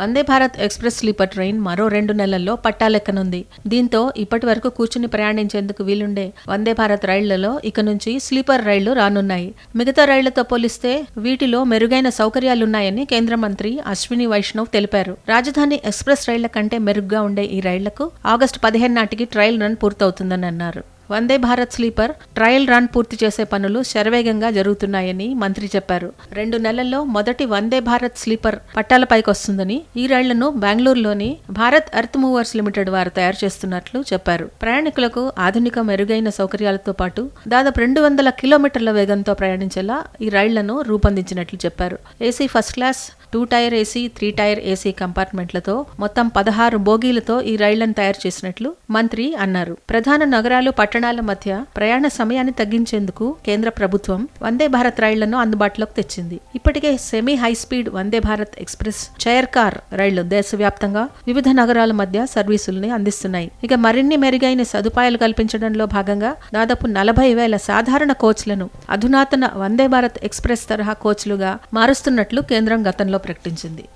Vande Bharat express sleeper train మరో రెండు నెలల్లో పట్టాలెక్కనుంది. దీంతో ఇప్పటి వరకు కూర్చుని ప్రయాణించేందుకు వీలుండే వందే భారత్ రైళ్ళలో ఇక నుంచి స్లీపర్ రైళ్ళు రానున్నాయి. మిగతా రైళ్ళతో పోలిస్తే వీటిలో మెరుగైన సౌకర్యాలున్నాయని కేంద్ర మంత్రి అశ్విని వైష్ణవ్ తెలిపారు. రాజధాని ఎక్స్ప్రెస్ రైళ్ళ కంటే మెరుగ్గా ఉండే ఈ రైళ్ళకు ఆగస్టు పదిహేను నాటికి ట్రయల్ రన్ పూర్తవుతుందని అన్నారు. Vande Bharat sleeper trial run పూర్తి చేసే పనులు శరవేగంగా జరుగుతున్నాయని మంత్రి చెప్పారు. రెండు నెలల్లో మొదటి వందే భారత్ స్లీపర్ పట్టాలపైకి వస్తుందని ఈ రైళ్ళను బెంగళూరులోని భారత్ ఎర్త్ మూవర్స్ లిమిటెడ్ వారు తయారు చేస్తున్నట్లు చెప్పారు. ప్రయాణికులకు ఆధునిక మెరుగైన సౌకర్యాలతో పాటు దాదాపు రెండు వందల కిలోమీటర్ల వేగంతో ప్రయాణించేలా ఈ రైళ్ళను రూపొందించినట్లు చెప్పారు. AC first class two tier AC three tier AC కంపార్ట్మెంట్లతో మొత్తం పదహారు బోగీలతో ఈ రైళ్ళను తయారు చేసినట్లు మంత్రి అన్నారు. ప్రధాన నగరాలు పట్టణాల మధ్య ప్రయాణ సమయాన్ని తగ్గించేందుకు కేంద్ర ప్రభుత్వం వందే భారత్ రైళ్ళను అందుబాటులోకి తెచ్చింది. ఇప్పటికే semi high speed Vande Bharat express chair car రైళ్ళు దేశవ్యాప్తంగా వివిధ నగరాల మధ్య సర్వీసుల్ని అందిస్తున్నాయి. ఇక మరిన్ని మెరుగైన సదుపాయాలు కల్పించడంలో భాగంగా దాదాపు నలభై వేల సాధారణ కోచ్లను అధునాతన వందే భారత్ ఎక్స్ప్రెస్ తరహా కోచ్లుగా మారుస్తున్నట్లు కేంద్రం గతంలో ప్రకటించింది.